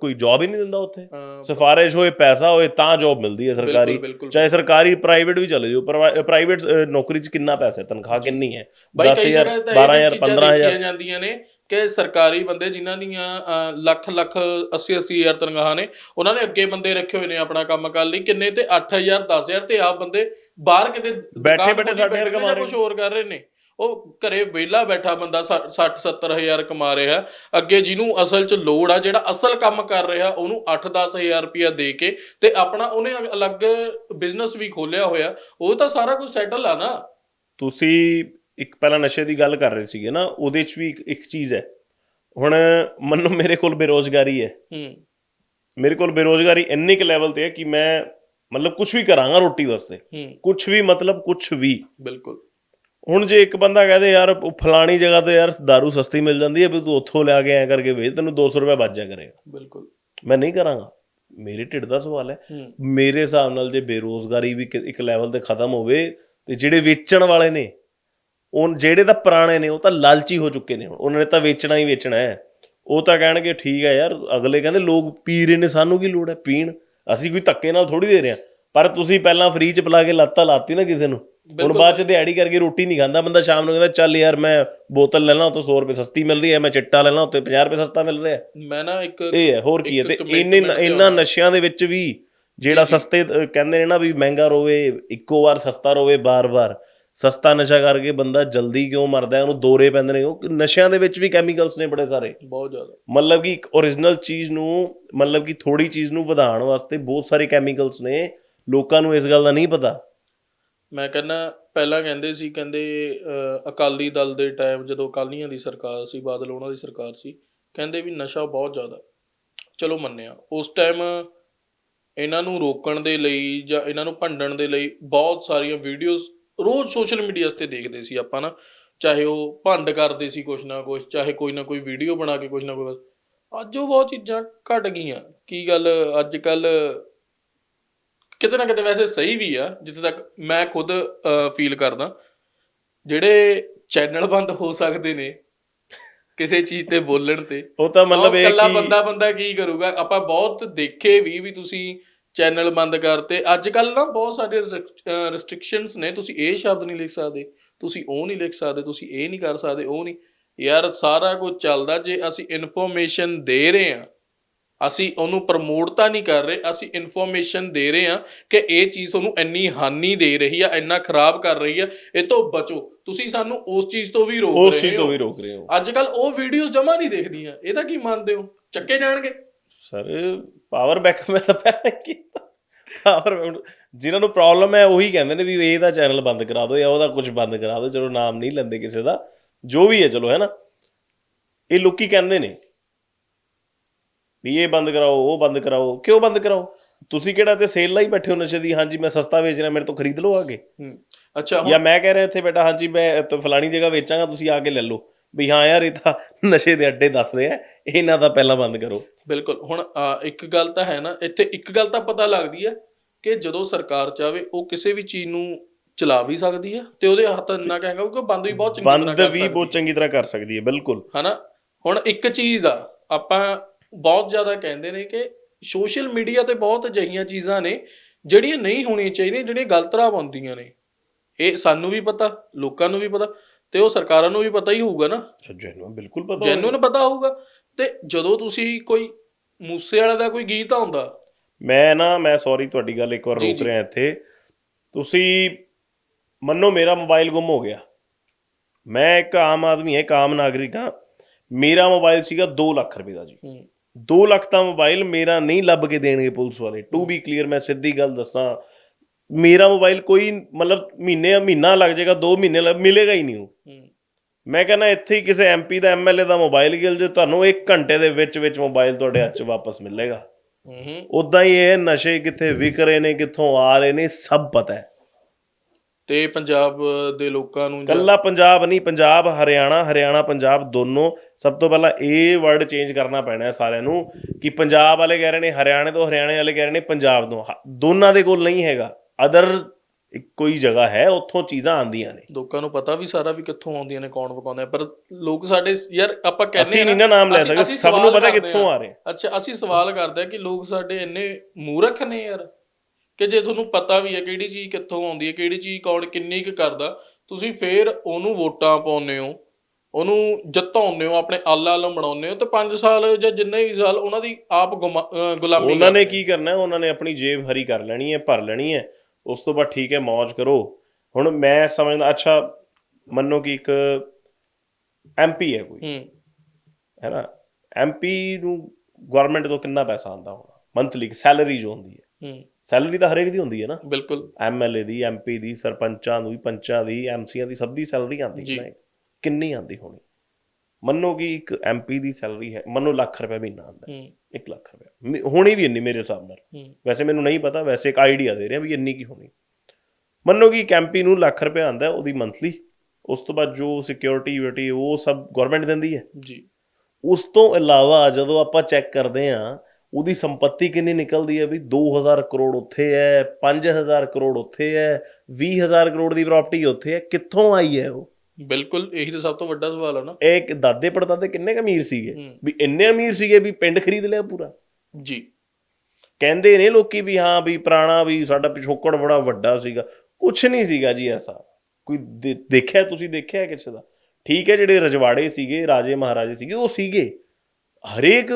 ਕੋਈ ਜੌਬ ਹੀ ਨਹੀਂ ਦਿੰਦਾ ਉੱਥੇ। ਸਿਫਾਰਿਸ਼ ਹੋਏ ਪੈਸਾ ਹੋਏ ਤਾਂ ਜੌਬ ਮਿਲਦੀ ਹੈ ਸਰਕਾਰੀ। ਬਿਲਕੁਲ। ਚਾਹੇ ਸਰਕਾਰੀ ਪ੍ਰਾਈਵੇਟ ਵੀ ਚਲੇ ਜਾਓ ਪ੍ਰਾਈਵੇਟ ਨੌਕਰੀ 'ਚ ਕਿੰਨਾ ਪੈਸਾ ਹੈ? ਤਨਖਾਹ ਕਿੰਨੀ ਹੈ? ਬਾਈ ਕਈ 10000 ਜਗ੍ਹਾ ਤਾਂ ਇਹ ਵੀ 12000 ਚੀਜ਼ਾਂ 15000 ਦੇਖੀਆਂ ਜਾਂਦੀਆਂ ਨੇ ਕਿ ਸਰਕਾਰੀ ਬੰਦੇ ਜਿਨ੍ਹਾਂ ਦੀਆਂ ਲੱਖ ਲੱਖ 80 80 ਹਜ਼ਾਰ ਤਨਖਾਹਾਂ ਨੇ ਉਹਨਾਂ ਨੇ ਅੱਗੇ ਬੰਦੇ ਰੱਖੇ ਹੋਏ ਨੇ ਆਪਣਾ ਕੰਮ ਕਰਨ ਲਈ ਕਿੰਨੇ ਤੇ 8000 10000 ਤੇ ਆਪ ਬੰਦੇ ਬਾਹਰ ਕਿਤੇ ਬੈਠੇ ਬੈਠੇ ਸਾਡੇ ਵਰਗਾ ਮਾਰ। ਰਹੇ ਕੁਝ ਹੋਰ ਕਰ ਰਹੇ ਨੇ। ਉਹ ਘਰੇ ਵਿਹਲਾ ਬੈਠਾ ਬੰਦਾ 60 70 ਹਜ਼ਾਰ ਕਮਾ ਰਿਹਾ। ਅੱਗੇ ਜਿਹਨੂੰ ਅਸਲ 'ਚ ਲੋੜ ਆ ਜਿਹੜਾ ਅਸਲ ਕੰਮ ਕਰ ਰਿਹਾ ਉਹਨੂੰ 8-10 ਹਜ਼ਾਰ ਰੁਪਇਆ ਦੇ ਕੇ ਤੇ ਆਪਣਾ ਉਹਨੇ ਅਲੱਗ ਬਿਜ਼ਨਸ ਵੀ ਖੋਲਿਆ ਹੋਇਆ। ਉਹ ਤਾਂ ਸਾਰਾ ਕੁਝ ਸੈਟਲ ਆ ਨਾ। ਤੁਸੀਂ ਇੱਕ ਪਹਿਲਾਂ ਨਸ਼ੇ ਦੀ ਗੱਲ ਕਰ ਰਹੇ ਸੀਗੇ ਨਾ ਉਹਦੇ 'ਚ ਵੀ ਇੱਕ- ਇੱਕ ਚੀਜ਼ ਹੈ। ਹੁਣ ਮੰਨੋ ਮੇਰੇ ਕੋਲ ਬੇਰੋਜ਼ਗਾਰੀ ਹੈ। ਹੂੰ। ਮੇਰੇ ਕੋਲ ਬੇਰੋਜ਼ਗਾਰੀ ਇੰਨੀ ਕੁ ਲੈਵਲ ਤੇ ਹੈ ਕਿ ਮੈਂ ਮਤਲਬ ਕੁਝ ਵੀ ਕਰਾਂਗਾ ਰੋਟੀ ਵਾਸਤੇ। ਕੁਝ ਵੀ ਮਤਲਬ ਕੁਝ ਵੀ। ਬਿਲਕੁਲ। ਹੁਣ ਜੇ ਇੱਕ ਬੰਦਾ ਕਹਦੇ ਯਾਰ ਉਹ ਫਲਾਣੀ ਜਗ੍ਹਾ ਤੇ ਯਾਰ दारू ਸਸਤੀ ਮਿਲ ਜਾਂਦੀ ਹੈ ਵੀ ਤੂੰ ਉੱਥੋਂ ਲਿਆ ਕੇ ਐ ਕਰਕੇ ਵੇਚ ਤੈਨੂੰ 200 ਰੁਪਏ ਬਚ ਜਾ ਕਰੇਗਾ। ਬਿਲਕੁਲ। ਮੈਂ ਨਹੀਂ ਕਰਾਂਗਾ। ਮੇਰੇ ਢਿੱਡ ਦਾ ਸਵਾਲ ਹੈ। ਮੇਰੇ ਹਿਸਾਬ ਨਾਲ ਜੇ ਬੇਰੋਜ਼ਗਾਰੀ ਵੀ ਇੱਕ ਲੈਵਲ ਤੇ ਖਤਮ ਹੋਵੇ ਤੇ ਜਿਹੜੇ ਵੇਚਣ ਵਾਲੇ ਨੇ ਉਹ ਜਿਹੜੇ ਤਾਂ ਪੁਰਾਣੇ ਨੇ ਉਹ ਤਾਂ ਲਾਲਚੀ ਹੋ ਚੁੱਕੇ ਨੇ ਹੁਣ। ਉਹਨਾਂ ਨੇ ਤਾਂ ਵੇਚਣਾ ਹੀ ਵੇਚਣਾ ਹੈ। ਉਹ ਤਾਂ ਕਹਿਣਗੇ ਠੀਕ ਹੈ ਯਾਰ ਅਗਲੇ ਕਹਿੰਦੇ ਲੋਕ ਪੀ ਰਹੇ ਨੇ ਸਾਨੂੰ ਕੀ ਲੋੜ ਹੈ? ਪੀਣ? ਅਸੀਂ ਕੋਈ ਧੱਕੇ ਨਾਲ ਥੋੜੀ ਦੇ ਰਹੇ ਹਾਂ। ਪਰ ਤੁਸੀਂ ਪਹਿਲਾਂ ਫ੍ਰੀ ਚ ਪਿਲਾ ਕੇ ਲੱਤਾਂ ਲਾਤੀ ਨਾ ਕਿਸੇ ਨੂੰ। ਹੁਣ। ਬਾਅਦ ਚ ਦਿਹਾੜੀ ਕਰਕੇ ਰੋਟੀ ਨਹੀਂ ਖਾਂਦਾ ਬੰਦਾ ਸ਼ਾਮ ਨੂੰ ਕਹਿੰਦਾ ਚੱਲ ਯਾਰ ਮੈਂ ਬੋਤਲ ਲੈ ਲਾਂ ਉਹ 100 ਰੁਪਏ ਸਸਤੀ ਮਿਲ ਰਹੀ ਹੈ ਮੈਂ ਚਿੱਟਾ ਲੈ ਲਾਂ ਉੱਤੇ 50 ਰੁਪਏ ਸਸਤਾ ਮਿਲ ਰਿਹਾ ਮੈਂ ਨਾ ਇੱਕ ਇਹ ਹੈ ਹੋਰ ਕੀ ਹੈ ਤੇ ਇੰਨੇ ਇੰਨਾ। ਨਸ਼ਿਆਂ ਦੇ ਵਿੱਚ ਵੀ ਜਿਹੜਾ ਸਸਤੇ ਕਹਿੰਦੇ ਨੇ ਨਾ ਵੀ ਮਹਿੰਗਾ ਰੋਵੇ ਇੱਕੋ ਵਾਰ ਸਸਤਾ ਰੋਵੇ ਬਾਰ-ਬਾਰ। ਸਸਤਾ ਨਸ਼ਾ ਕਰਕੇ ਬੰਦਾ ਜਲਦੀ ਕਿਉਂ ਮਰਦਾ ਹੈ? ਉਹਨੂੰ ਦੋਰੇ ਪੈਂਦੇ ਨੇ ਉਹ ਨਸ਼ਿਆਂ ਦੇ ਵਿੱਚ ਵੀ ਕੈਮੀਕਲਸ ਨੇ ਬੜੇ ਸਾਰੇ। ਬਹੁਤ ਜ਼ਿਆਦਾ। ਮਤਲਬ ਕਿ ਇੱਕ origignal ਚੀਜ਼ ਨੂੰ ਮਤਲਬ ਕਿ ਥੋੜੀ ਚੀਜ਼ ਨੂੰ ਵਧਾਉਣ ਵਾਸਤੇ ਬਹੁਤ ਸਾਰੇ ਕੈਮੀਕਲਸ ਨੇ। ਲੋਕਾਂ ਨੂੰ ਇਸ ਗੱਲ ਦਾ ਨਹੀਂ ਪਤਾ। ਮੈਂ ਕਹਿੰਦਾ ਪਹਿਲਾਂ ਕਹਿੰਦੇ ਸੀ ਕਹਿੰਦੇ ਅਕਾਲੀ ਦਲ ਦੇ ਟਾਈਮ ਜਦੋਂ ਅਕਾਲੀਆਂ ਦੀ ਸਰਕਾਰ ਸੀ ਬਾਦਲ ਉਹਨਾਂ ਦੀ ਸਰਕਾਰ ਸੀ ਕਹਿੰਦੇ ਵੀ ਨਸ਼ਾ ਬਹੁਤ ਜ਼ਿਆਦਾ। ਚਲੋ ਮੰਨਿਆ। ਉਸ ਟਾਈਮ ਇਹਨਾਂ ਨੂੰ ਰੋਕਣ ਦੇ ਲਈ ਜਾਂ ਇਹਨਾਂ ਨੂੰ ਭੰਡਣ ਦੇ ਲਈ ਬਹੁਤ ਸਾਰੀਆਂ ਵੀਡੀਓਜ਼ ਰੋਜ਼ ਸੋਸ਼ਲ ਮੀਡੀਆ ਤੇ ਦੇਖਦੇ ਸੀ ਆਪਾਂ ਨਾ ਚਾਹੇ ਉਹ ਭੰਡ ਕਰਦੇ ਸੀ ਕੁਛ ਨਾ ਕੁਛ ਚਾਹੇ ਕੋਈ ਨਾ ਕੋਈ ਵੀਡੀਓ ਬਣਾ ਕੇ ਕੁਛ ਨਾ ਕੁਛ ਅੱਜ ਉਹ ਬਹੁਤ ਚੀਜ਼ਾਂ ਘਟ ਗਈਆਂ। ਕੀ ਗੱਲ ਅੱਜ ਕੱਲ ਕਿਤੇ ਨਾ ਕਿਤੇ ਵੈਸੇ ਸਹੀ ਵੀ ਆ ਜਿੱਥੇ ਤੱਕ ਮੈਂ ਖੁਦ ਫੀਲ ਕਰਦਾ। ਜਿਹੜੇ ਚੈਨਲ ਬੰਦ ਹੋ ਸਕਦੇ ਨੇ ਕਿਸੇ ਚੀਜ਼ ਤੇ ਬੋਲਣ ਤੇ ਉਹ ਤਾਂ ਮਤਲਬ ਇਹ ਇਕੱਲਾ ਕਿ ਬੰਦਾ ਬੰਦਾ ਕੀ ਕਰੂਗਾ? ਆਪਾਂ ਬਹੁਤ ਦੇਖੇ ਵੀ ਵੀ ਤੁਸੀਂ ਚੈਨਲ ਬੰਦ ਕਰਤੇ ਅੱਜ ਕੱਲ ਨਾ ਬਹੁਤ ਸਾਰੇ ਰੈਸਟ੍ਰਿਕਸ਼ਨਸ ਨੇ ਤੁਸੀਂ ਇਹ ਸ਼ਬਦ ਨਹੀਂ ਲਿਖ ਸਕਦੇ ਤੁਸੀਂ ਉਹ ਨਹੀਂ ਲਿਖ ਸਕਦੇ ਤੁਸੀਂ ਇਹ ਨਹੀਂ ਕਰ ਸਕਦੇ ਉਹ ਨਹੀਂ। ਯਾਰ ਸਾਰਾ ਕੁਝ ਚੱਲਦਾ ਜੇ ਅਸੀਂ ਇਨਫੋਰਮੇਸ਼ਨ ਦੇ ਰਹੇ ਹਾਂ ਅਸੀਂ ਉਹਨੂੰ ਪ੍ਰਮੋਟ ਤਾਂ ਨਹੀਂ ਕਰ ਰਹੇ ਅਸੀਂ ਇਨਫੋਰਮੇਸ਼ਨ ਦੇ ਰਹੇ ਹਾਂ ਕਿ ਇਹ ਚੀਜ਼ ਉਹਨੂੰ ਇੰਨੀ ਹਾਨੀ ਦੇ ਰਹੀ ਆ ਇੰਨਾ ਖਰਾਬ ਕਰ ਰਹੀ ਆ ਇਹ ਤੋਂ ਬਚੋ। ਤੁਸੀਂ ਸਾਨੂੰ ਉਸ ਚੀਜ਼ ਤੋਂ ਵੀ ਰੋਕ ਰਹੇ ਹੋ ਉਸ ਚੀਜ਼ ਤੋਂ ਵੀ ਰੋਕ ਰਹੇ ਹੋ। ਅੱਜ ਕੱਲ ਉਹ ਵੀਡੀਓਜ਼ ਜਮਾ ਨਹੀਂ ਦੇਖਦੀਆਂ ਇਹਦਾ ਕੀ ਮੰਨਦੇ ਹੋ? ਚੱਕੇ ਜਾਣਗੇ। ਸਰ ਪਾਵਰ ਬੈਕ ਮੈਂ ਤਾਂ ਪਹਿਲਾਂ ਹੀ ਕੀਤਾ। ਪਾਵਰ ਜਿਨ੍ਹਾਂ ਨੂੰ ਪ੍ਰੋਬਲਮ ਹੈ ਉਹੀ ਕਹਿੰਦੇ ਨੇ ਵੀ ਇਹਦਾ ਚੈਨਲ ਬੰਦ ਕਰਾ ਦਿਓ ਜਾਂ ਉਹਦਾ ਕੁਝ ਬੰਦ ਕਰਾ ਦਿਓ ਚਲੋ ਨਾਮ ਨਹੀਂ ਲੈਂਦੇ ਕਿਸੇ ਦਾ। ਜੋ ਵੀ ਹੈ ਚਲੋ ਹੈ ਨਾ ਇਹ ਲੋਕੀ ਕਹਿੰਦੇ ਨੇ ਵੀ ਇਹ ਬੰਦ ਕਰਾਓ ਉਹ ਬੰਦ ਕਰਾਓ। ਕਿਉਂ ਬੰਦ ਕਰਾਓ? ਤੁਸੀਂ ਕਿਹੜਾ ਤੇ ਸੇਲ ਲਾਈ ਬੈਠੇ ਹੋ ਨਸ਼ੇ ਦੀ? ਹਾਂਜੀ ਮੈਂ ਸਸਤਾ ਵੇਚ ਰਿਹਾ ਮੇਰੇ ਤੋਂ ਖਰੀਦ ਲਓ ਆ ਕੇ। ਹੂੰ। ਅੱਛਾ ਜਾਂ ਮੈਂ ਕਹਿ ਰਿਹਾ ਇੱਥੇ ਬੈਠਾ ਹਾਂਜੀ ਮੈਂ ਫਲਾਣੀ ਜਗ੍ਹਾ ਵੇਚਾਂਗਾ ਤੁਸੀਂ ਆ ਕੇ ਲੈ ਲਓ। ਵੀ ਹਾਂ ਯਾਰ ਇਹ ਤਾਂ ਨਸ਼ੇ ਦੇ ਅੱਡੇ ਦੱਸ ਰਿਹਾ ਇਹਨਾਂ ਦਾ ਪਹਿਲਾਂ ਬੰਦ ਕਰੋ। ਬਿਲਕੁਲ ਹੁਣ ਇੱਕ ਗੱਲ ਤਾਂ ਹੈ ਨਾ ਇੱਥੇ ਇੱਕ ਗੱਲ ਤਾਂ ਪਤਾ ਲੱਗਦੀ ਹੈ ਕਿ ਜਦੋਂ ਸਰਕਾਰ ਚਾਵੇ ਉਹ ਕਿਸੇ ਵੀ ਚੀਜ਼ ਨੂੰ ਚਲਾ ਵੀ ਸਕਦੀ ਹੈ ਤੇ ਉਹਦੇ ਹੱਥ ਇੰਨਾ ਕਹਾਂਗਾ ਕਿ ਬੰਦ ਵੀ ਬਹੁਤ ਚੰਗੀ ਤਰ੍ਹਾਂ ਬੰਦ ਕਰ ਵੀ ਸਕਦੀ ਬਹੁਤ ਚੰਗੀ ਤਰ੍ਹਾਂ ਕਰ ਸਕਦੀ ਹੈ ਬਿਲਕੁਲ। ਹਨਾ? ਹੁਣ ਇੱਕ ਚੀਜ਼ ਆ ਆਪਾਂ ਬਹੁਤ ਜ਼ਿਆਦਾ ਕਹਿੰਦੇ ਨੇ ਕਿ ਸੋਸ਼ਲ ਮੀਡੀਆ ਤੇ ਬਹੁਤ ਅਜਿਹੀਆਂ ਚੀਜ਼ਾਂ ਨੇ ਜਿਹੜੀਆਂ ਨਹੀਂ ਹੋਣੀਆਂ ਚਾਹੀਦੀਆਂ ਜਿਹੜੀਆਂ ਗਲਤ ਰਾਹ ਪਾਉਂਦੀਆਂ ਨੇ। ਇਹ ਸਾਨੂੰ ਵੀ ਪਤਾ ਲੋਕਾਂ ਨੂੰ ਵੀ ਪਤਾ। ਤੇ ਉਹ ਸਰਕਾਰਾਂ ਨੂੰ ਵੀ ਪਤਾ ਹੀ ਹੋਊਗਾ ਨਾ। ਜੈਨੂਨ ਬਿਲਕੁਲ ਪਤਾ ਜੈਨੂਨ ਪਤਾ ਹੋਊਗਾ। ਤੇ ਜਦੋਂ ਤੁਸੀਂ ਕੋਈ ਮੂਸੇ ਵਾਲੇ ਦਾ ਕੋਈ ਗੀਤ ਆਉਂਦਾ। ਮੈਂ ਨਾ ਮੈਂ ਸੌਰੀ ਤੁਹਾਡੀ ਗੱਲ ਇੱਕ ਵਾਰ ਰੋਕ। ਰਿਹਾ ਇੱਥੇ। ਤੁਸੀਂ ਮੰਨੋ ਮੇਰਾ ਮੋਬਾਈਲ ਗੁੰਮ ਹੋ ਗਿਆ। ਮੈਂ ਇੱਕ ਆਮ ਆਦਮੀ ਹਾਂ ਇੱਕ ਆਮ ਨਾਗਰਿਕ ਹਾਂ। ਮੇਰਾ ਮੋਬਾਈਲ ਸੀਗਾ 2 ਲੱਖ ਰੁਪਏ ਦਾ ਜੀ। ਹੂੰ। 2 ਲੱਖ ਦਾ ਮੋਬਾਈਲ ਮੇਰਾ ਨਹੀਂ ਲੱਭ ਕੇ ਦੇਣਗੇ ਪੁਲਿਸ ਵਾਲੇ। ਟੂ ਬੀ ਕਲੀਅਰ ਮੈਂ ਸਿੱਧੀ ਗੱਲ ਦੱਸਾਂ। ਮੇਰਾ ਮੋਬਾਈਲ ਕੋਈ ਮਤਲਬ ਮਹੀਨੇ ਮਹੀਨਾ ਲੱਗ ਜਾਏਗਾ 2 ਮਹੀਨੇ ਲੱਗ ਮਿਲੇਗਾ ਹੀ ਨਹੀਂ ਉਹ। ਮੈਂ ਕਹਿੰਦਾ ਇੱਥੇ ਹੀ ਕਿਸੇ ਐਮਪੀ ਦਾ ਐਮਐਲਏ ਦਾ ਮੋਬਾਈਲ ਗਿਲ ਜੇ ਤੁਹਾਨੂੰ 1 ਘੰਟੇ ਦੇ ਵਿੱਚ ਵਿੱਚ ਮੋਬਾਈਲ ਤੁਹਾਡੇ ਹੱਥ 'ਚ ਵਾਪਸ ਮਿਲੇਗਾ। ਉਦਾਂ ਹੀ ਇਹ ਨਸ਼ੇ ਕਿੱਥੇ ਵਿਕ ਰਹੇ ਨੇ ਕਿੱਥੋਂ ਆ ਰਹੇ ਨੇ ਸਭ ਪਤਾ ਹੈ। ਤੇ ਪੰਜਾਬ ਦੇ ਲੋਕਾਂ ਨੂੰ ਕੱਲਾ ਪੰਜਾਬ ਨਹੀਂ ਪੰਜਾਬ ਹਰਿਆਣਾ ਹਰਿਆਣਾ ਪੰਜਾਬ ਦੋਨੋਂ ਸਭ ਤੋਂ ਪਹਿਲਾਂ ਇਹ ਵਰਡ ਚੇਂਜ ਕਰਨਾ ਪੈਣਾ ਹੈ ਸਾਰਿਆਂ ਨੂੰ ਕਿ ਪੰਜਾਬ ਵਾਲੇ ਕਹਿ ਰਹੇ ਨੇ ਹਰਿਆਣੇ ਤੋਂ ਹਰਿਆਣੇ ਵਾਲੇ ਕਹਿ ਰਹੇ ਨੇ ਪੰਜਾਬ ਤੋਂ। ਦੋਨਾਂ ਦੇ ਕੋਲ ਨਹੀਂ ਹੈਗਾ। ਅਦਰ ਕੋਈ ਜਗ੍ਹਾ ਹੈ ਉੱਥੋਂ ਚੀਜ਼ਾਂ ਆਉਂਦੀਆਂ ਨੇ ਲੋਕਾਂ ਨੂੰ ਪਤਾ ਵੀ ਸਾਰਾ ਵੀ ਕਿੱਥੋਂ ਆਉਂਦੀਆਂ ਨੇ ਕੌਣ ਪਕਾਉਂਦਾ ਪਰ ਲੋਕ ਸਾਡੇ ਯਾਰ ਆਪਾਂ ਕਹਿੰਦੇ ਅਸੀਂ ਨਹੀਂ ਨਾ ਨਾਮ ਲੈ ਸਕਦੇ ਸਭ ਨੂੰ ਪਤਾ ਕਿੱਥੋਂ। ਆ ਰਹੇ ਅੱਛਾ ਅਸੀਂ ਸਵਾਲ ਕਰਦੇ ਆ ਕਿ ਲੋਕ ਸਾਡੇ ਇੰਨੇ ਮੂਰਖ ਨੇ ਯਾਰ ਕਿ ਜੇ ਤੁਹਾਨੂੰ ਪਤਾ ਵੀ ਹੈ ਕਿਹੜੀ ਚੀਜ਼ ਕਿੱਥੋਂ ਆਉਂਦੀ ਹੈ ਕਿਹੜੀ ਚੀਜ਼ ਕੌਣ ਕਿੰਨੀ ਕੁ ਕਰਦਾ ਤੁਸੀਂ ਫੇਰ ਉਹਨੂੰ ਵੋਟਾਂ ਪਾਉਂਦੇ ਹੋ ਉਹਨੂੰ ਜਿਤਾਉਂਦੇ ਹੋ ਆਪਣੇ ਆਲਾ ਆਲਮ ਬਣਾਉਂਦੇ ਹੋ ਤੇ 5 ਸਾਲ ਜਾਂ ਜਿੰਨੇ ਵੀ ਸਾਲ ਉਹਨਾਂ ਦੀ ਆਪ ਗੁਲਾਮੀ ਉਹਨਾਂ ਨੇ ਕੀ ਕਰਨਾ ਹੈ? ਉਹਨਾਂ ਨੇ ਆਪਣੀ ਜੇਬ ਹਰੀ ਕਰ ਲੈਣੀ ਹੈ ਭਰ ਲੈਣੀ ਹੈ ਉਸ ਤੋਂ ਬਾਅਦ ਠੀਕ ਹੈ ਮौज ਕਰੋ। ਹੁਣ ਮੈਂ ਸਮਝਦਾ ਅੱਛਾ ਮੰਨੋ ਕਿ ਇੱਕ ਐਮਪੀ ਹੈ ਕੋਈ। ਹੂੰ। ਹੈ ਨਾ? ਐਮਪੀ ਨੂੰ ਗਵਰਨਮੈਂਟ ਤੋਂ ਕਿੰਨਾ ਪੈਸਾ ਆਉਂਦਾ ਹੋਣਾ? ਮੰਥਲੀ ਸੈਲਰੀ ਜੋ ਹੁੰਦੀ ਹੈ। ਸੈਲਰੀ ਤਾਂ ਹਰੇਕ ਦੀ ਹੁੰਦੀ ਹੈ ਨਾ। ਬਿਲਕੁਲ। ਐਮਐਲਏ ਦੀ ਐਮਪੀ ਦੀ ਸਰਪੰਚਾਂ ਦੀ ਪੰਚਾਂ ਦੀ ਐਮਸੀਆਂ ਦੀ ਸਭ ਦੀ ਸੈਲਰੀ ਆਉਂਦੀ। ਹੈ। ਕਿੰਨੀ ਆਉਂਦੀ ਹੋਣੀ? ਮੰਨੋ ਕਿ ਇੱਕ ਐਮਪੀ ਦੀ ਸੈਲਰੀ ਹੈ ਮੰਨੋ ਲੱਖ ਰੁਪਏ ਮਹੀਨਾ ਆਉਂਦਾ ਹੂੰ। 1 ਲੱਖ ਰੁਪਏ। ਮ- ਹੋਣੀ ਵੀ ਇੰਨੀ ਮੇਰੇ ਹਿਸਾਬ ਨਾਲ। ਹੂੰ। ਵੈਸੇ ਮੈਨੂੰ ਨਹੀਂ ਪਤਾ ਵੈਸੇ ਇੱਕ ਆਈਡੀਆ ਦੇ ਰਿਹਾ ਵੀ ਇੰਨੀ ਕੀ ਹੋਣੀ। ਮੰਨੋ ਕਿ ਕੈਂਪੀ ਨੂੰ ਲੱਖ ਰੁਪਏ ਆਂਦਾ ਉਹਦੀ ਮੰਥਲੀ ਉਸ ਤੋਂ ਬਾਅਦ ਜੋ ਸਿਕਿਉਰਿਟੀ ਵਿਟੀ ਉਹ ਸਭ ਗਵਰਨਮੈਂਟ ਦਿੰਦੀ ਹੈ। ਜੀ। ਉਸ ਤੋਂ ਇਲਾਵਾ ਜਦੋਂ ਆਪਾਂ ਚੈੱਕ ਕਰਦੇ ਆ ਉਹਦੀ ਸੰਪਤੀ ਕਿੰਨੀ ਨਿਕਲਦੀ ਹੈ ਵੀ 2000 ਕਰੋੜ ਉੱਥੇ ਹੈ 5000 ਕਰੋੜ ਉੱਥੇ ਹੈ 20000 ਕਰੋੜ ਦੀ ਪ੍ਰਾਪਰਟੀ ਉੱਥੇ ਹੈ ਕਿੱਥੋਂ ਆਈ ਹੈ ਉਹ? ਬਿਲਕੁਲ ਇਹੀ ਤਾਂ ਸਭ ਤੋਂ ਵੱਡਾ ਸਵਾਲ ਹੈ ਨਾ। ਇਹ ਇੱਕ ਦਾਦੇ ਪੜਦਾਦੇ ਕਿੰਨੇ ਕੁ ਅਮੀਰ ਸੀਗੇ? ਹੂੰ। ਵੀ ਇੰਨੇ ਅਮੀਰ ਸੀਗੇ ਵੀ ਪਿੰਡ ਖਰੀਦ ਲਿਆ ਪੂਰਾ। ਜੀ। ਕਹਿੰਦੇ ਨੇ ਲੋਕੀ ਵੀ ਹਾਂ ਵੀ ਪੁਰਾਣਾ ਵੀ ਸਾਡਾ ਪਿਛੋਕੜ ਬੜਾ ਵੱਡਾ ਸੀਗਾ। ਕੁਝ ਨਹੀਂ ਸੀਗਾ ਜੀ ਐਸਾ। ਕੋਈ ਦੇਖਿਆ ਤੁਸੀਂ ਦੇਖਿਆ ਕਿਸੇ ਦਾ? ਠੀਕ ਹੈ ਜਿਹੜੇ ਰਜਵਾੜੇ ਸੀਗੇ ਰਾਜੇ ਮਹਾਰਾਜੇ ਸੀਗੇ ਉਹ ਸੀਗੇ। ਹਰੇਕ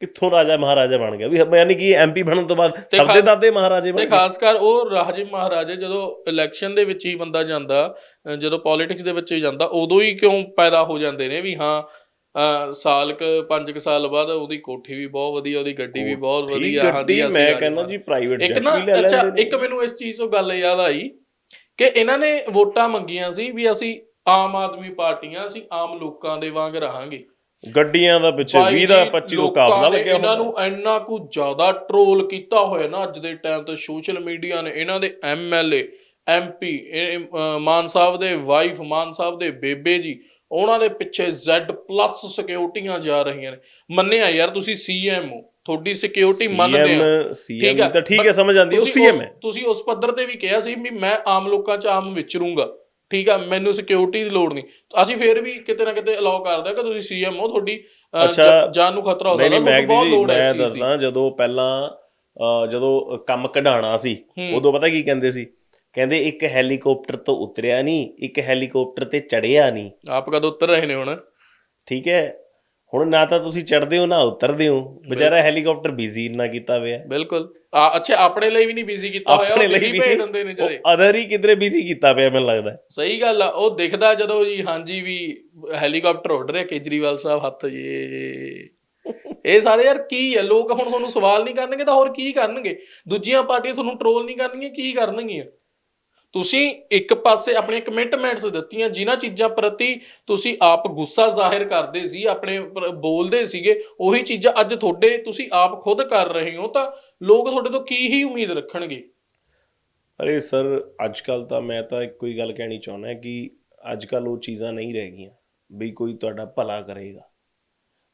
ਕਿੱਥੋਂ ਰਾਜਾ ਮਹਾਰਾਜਾ ਬਣ ਗਿਆ? ਵੀ ਯਾਨੀ ਕਿ ਐਮਪੀ ਬਣਨ ਤੋਂ ਬਾਅਦ ਸਭ ਦੇ ਦਾਦੇ ਮਹਾਰਾਜੇ ਬਣ ਗਏ। ਖਾਸ ਕਰ ਉਹ ਰਾਜੇ ਮਹਾਰਾਜੇ ਜਦੋਂ ਇਲੈਕਸ਼ਨ ਦੇ ਵਿੱਚ ਹੀ ਬੰਦਾ ਜਾਂਦਾ ਜਦੋਂ ਪੋਲਿਟਿਕਸ ਦੇ ਵਿੱਚ ਹੀ ਜਾਂਦਾ ਉਦੋਂ ਹੀ ਕਿਉਂ ਪੈਦਾ ਹੋ ਜਾਂਦੇ ਨੇ ਵੀ ਹਾਂ ਸਾਲ ਕ ਪੰਜ ਕ ਸਾਲ ਬਾਅਦ ਉਹਦੀ ਕੋਠੀ ਵੀ ਬਹੁਤ ਵਧੀਆ ਉਹਦੀ ਗੱਡੀ ਵੀ ਬਹੁਤ ਵਧੀਆ ਗੱਡੀ ਅਸੀਂ ਮੈਂ ਕਹਿੰਦਾ। ਜੀ ਪ੍ਰਾਈਵੇਟ ਜੈਟ ਵੀ ਲੈ ਅੱਛਾ ਲੈਂਦੇ ਨੇ ਇੱਕ ਮੈਨੂੰ ਇਸ ਚੀਜ਼ ਤੋਂ ਗੱਲ ਯਾਦ ਆਈ ਕਿ ਇਹਨਾਂ ਨੇ ਵੋਟਾਂ ਮੰਗੀਆਂ ਸੀ ਵੀ ਅਸੀਂ ਆਮ ਆਦਮੀ ਪਾਰਟੀਆਂ ਅਸੀਂ ਆਮ ਲੋਕਾਂ ਦੇ ਵਾਂਗ ਰਹਾਂਗੇ ਗੱਡੀਆਂ ਦਾ ਪਿੱਛੇ ਬਾਈ 20 ਦਾ ਜੀ, 25 ਦਾ ਕਾਫਲਾ ਲੱਗਿਆ ਇਹਨਾਂ ਨੂੰ ਇੰਨਾ ਕੁ ਜ਼ਿਆਦਾ ਟ੍ਰੋਲ ਕੀਤਾ ਹੋਇਆ ਨਾ ਅੱਜ ਦੇ ਟਾਈਮ ਤੇ ਸੋਸ਼ਲ ਮੀਡੀਆ ਨੇ ਇਹਨਾਂ ਦੇ ਐਮਐਲਏ ਐਮਪੀ ਮਾਨ ਸਾਹਿਬ ਦੇ ਵਾਈਫ ਮਾਨ ਸਾਹਿਬ ਦੇ ਬੇਬੇ ਜੀ ਉਹਨਾਂ ਦੇ ਪਿੱਛੇ Z+ ਸਿਕਿਉਰਿਟੀਆਂ ਜਾ ਰਹੀਆਂ ਨੇ। ਮੰਨਿਆ ਯਾਰ ਤੁਸੀਂ ਸੀਐਮ ਹੋ। ਤੁਹਾਡੀ ਸਿਕਿਉਰਿਟੀ ਮੰਨਦੇ CM ਠੀਕ ਹੈ, ਤਾਂ ਠੀਕ ਹੈ ਸਮਝ ਆਉਂਦੀ। ਉਹ ਸੀਐਮ ਹੈ। ਤੁਸੀਂ ਉਸ ਪੱਧਰ ਤੇ ਵੀ ਕਿਹਾ ਸੀ ਵੀ ਮੈਂ ਆਮ ਲੋਕਾਂ 'ਚ ਆਮ ਵਿਚਰੂੰਗਾ। ਠੀਕ ਆ? ਮੈਨੂੰ ਸਿਕਿਉਰਿਟੀ ਦੀ ਲੋੜ ਨਹੀਂ। ਅਸੀਂ ਫੇਰ ਵੀ ਕਿਤੇ ਨਾ ਕਿਤੇ ਅਲਾਉ ਕਰਦੇ ਕਿ ਤੁਸੀਂ ਸੀਐਮ ਹੋ। ਤੁਹਾਡੀ ਜਾਨ ਨੂੰ ਖਤਰਾ ਹੋ ਸਕਦਾ ਤੁਹਾਨੂੰ ਬਹੁਤ ਲੋੜ ਹੈ ਇਸ ਚੀਜ਼ ਦੀ। ਦੱਸਦਾ ਜਦੋਂ ਪਹਿਲਾਂ ਜਦੋਂ ਕੰਮ ਕਢਾਣਾ ਸੀ ਹੂੰ। ਉਦੋਂ ਪਤਾ ਕੀ ਕਹਿੰਦੇ ਸੀ? ਕਹਿੰਦੇ ਇੱਕ ਹੈਲੀਕਾਪਟਰ ਤੋਂ ਉਤਰਿਆ ਨਹੀਂ ਇੱਕ ਹੈਲੀਕਾਪਟਰ ਤੇ ਚੜਿਆ ਨਹੀਂ। ਆਪ ਕਦੋਂ ਉੱਤਰ ਰਹੇ ਨੇ ਹੁਣ? ਠੀਕ ਹੈ। ਹੁਣ ਨਾ ਤਾਂ ਤੁਸੀਂ ਚੜਦੇ ਹੋ ਨਾ ਉਤਰਦੇ ਹੋ। ਵਿਚਾਰਾ ਹੈਲੀਕਾਪਟਰ ਬਿਜ਼ੀ ਨਾ ਕੀਤਾ ਹੋਇਆ। ਬਿਲਕੁਲ। ਆ ਅੱਛਾ ਆਪਣੇ ਲਈ ਵੀ ਨਹੀਂ ਬਿਜ਼ੀ ਕੀਤਾ ਹੋਇਆ ਆਪਣੇ ਲਈ ਵੀ ਭੇਜ ਦਿੰਦੇ ਨੇ ਜਦੇ। ਅਦਰ ਹੀ ਕਿਧਰੇ ਬਿਜ਼ੀ ਕੀਤਾ ਪਿਆ ਮੈਨੂੰ ਲੱਗਦਾ। ਸਹੀ ਗੱਲ ਆ ਉਹ ਦਿਖਦਾ ਜਦੋਂ ਜੀ ਹਾਂਜੀ ਵੀ ਹੈਲੀਕਾਪਟਰ ਉੱਡ ਰਿਹਾ ਕੇਜਰੀਵਾਲ ਸਾਹਿਬ ਹੱਥ ਜੇ ਇਹ ਸਾਰੇ ਯਾਰ ਕੀ ਹੈ ਲੋਕ ਹੁਣ ਤੁਹਾਨੂੰ ਸਵਾਲ ਨਹੀਂ ਕਰਨਗੇ ਤਾਂ ਹੋਰ ਕੀ ਕਰਨਗੇ? ਦੂਜੀਆਂ ਪਾਰਟੀਆਂ ਤੁਹਾਨੂੰ ਟਰੋਲ ਨਹੀਂ ਕਰਨਗੀਆਂ ਕੀ ਕਰਨਗੀਆਂ? ਤੁਸੀਂ ਇੱਕ ਪਾਸੇ ਆਪਣੀਆਂ ਕਮਿਟਮੈਂਟਸ ਦਿੱਤੀਆਂ ਜਿਨ੍ਹਾਂ ਚੀਜ਼ਾਂ ਪ੍ਰਤੀ ਤੁਸੀਂ ਆਪ ਗੁੱਸਾ ਜ਼ਾਹਿਰ ਕਰਦੇ ਸੀ ਆਪਣੇ ਬੋਲਦੇ ਸੀਗੇ ਉਹੀ ਚੀਜ਼ਾਂ ਅੱਜ ਤੁਹਾਡੇ ਤੁਸੀਂ ਆਪ ਖੁਦ ਕਰ ਰਹੇ ਹੋ ਤਾਂ ਲੋਕ ਤੁਹਾਡੇ ਤੋਂ ਕੀ ਹੀ ਉਮੀਦ ਰੱਖਣਗੇ? ਅਰੇ ਸਰ ਅੱਜ ਕੱਲ ਤਾਂ ਮੈਂ ਤਾਂ ਇੱਕੋ ਹੀ ਗੱਲ ਕਹਿਣੀ ਚਾਹੁੰਦਾ ਕਿ ਅੱਜ ਕੱਲ ਉਹ ਚੀਜ਼ਾਂ ਨਹੀਂ ਰਹਿ ਗਈਆਂ ਵੀ ਕੋਈ ਤੁਹਾਡਾ ਭਲਾ ਕਰੇਗਾ।